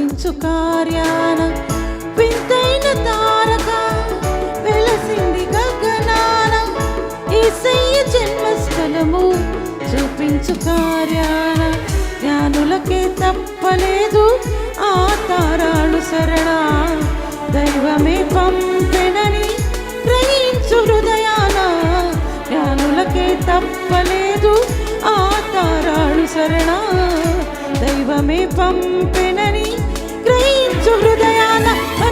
వెలసించు కార్యాన వింతైన తారక వెలసింది గగనాన ఈసయ్య జన్మస్థలము చూపించు కార్యాన. జ్ఞానులకే తప్పలేదు ఆ తారాడు శరణ. దైవమే పంపెనని గ్రహించు హృదయాన. జ్ఞానులకే తప్పలేదు ఆ తారాడు శరణ. దైవమే పంపెనని країнцю грудаяна, а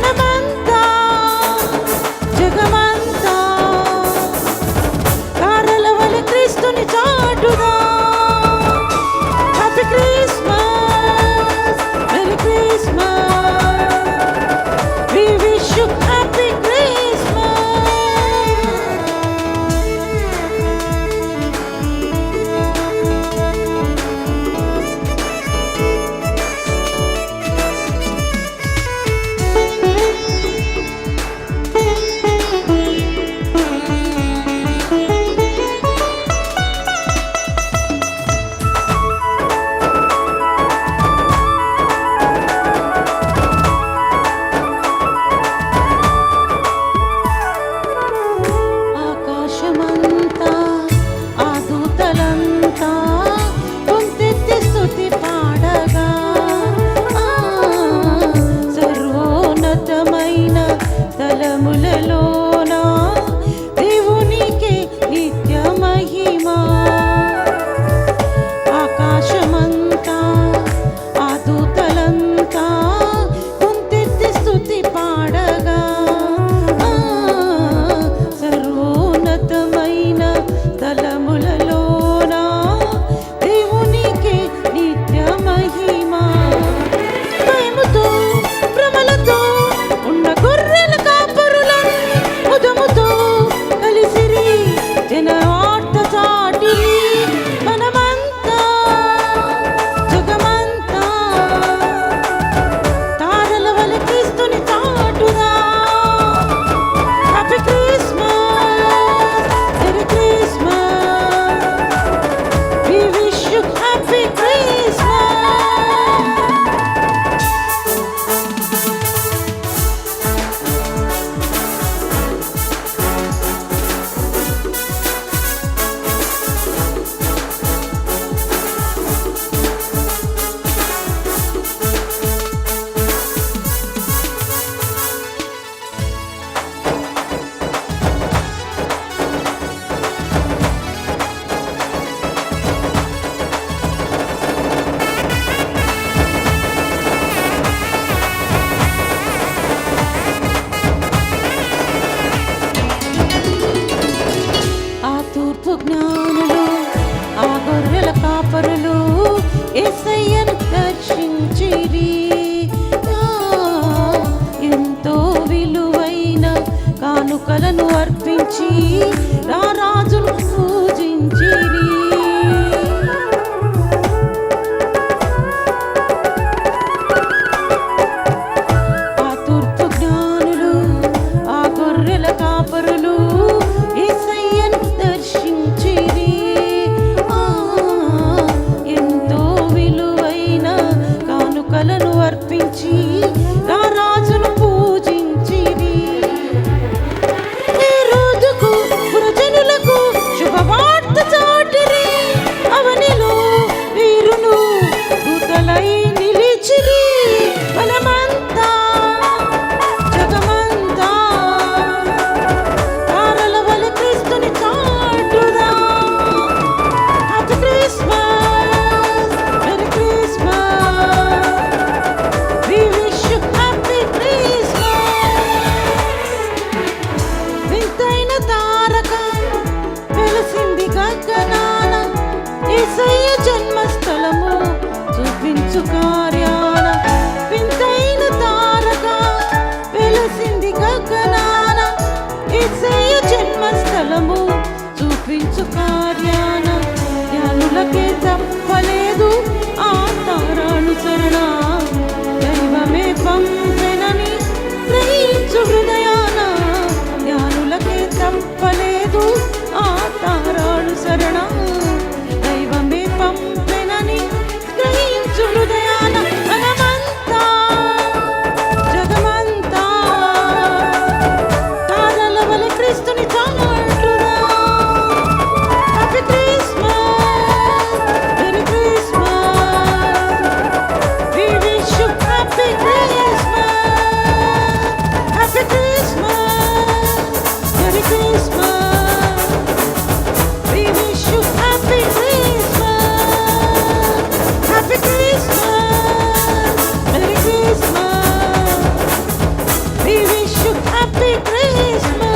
ఎసయ్యను దర్శించిరి ఎంతో విలువైన కానుకలను అర్పించి రారా Krishna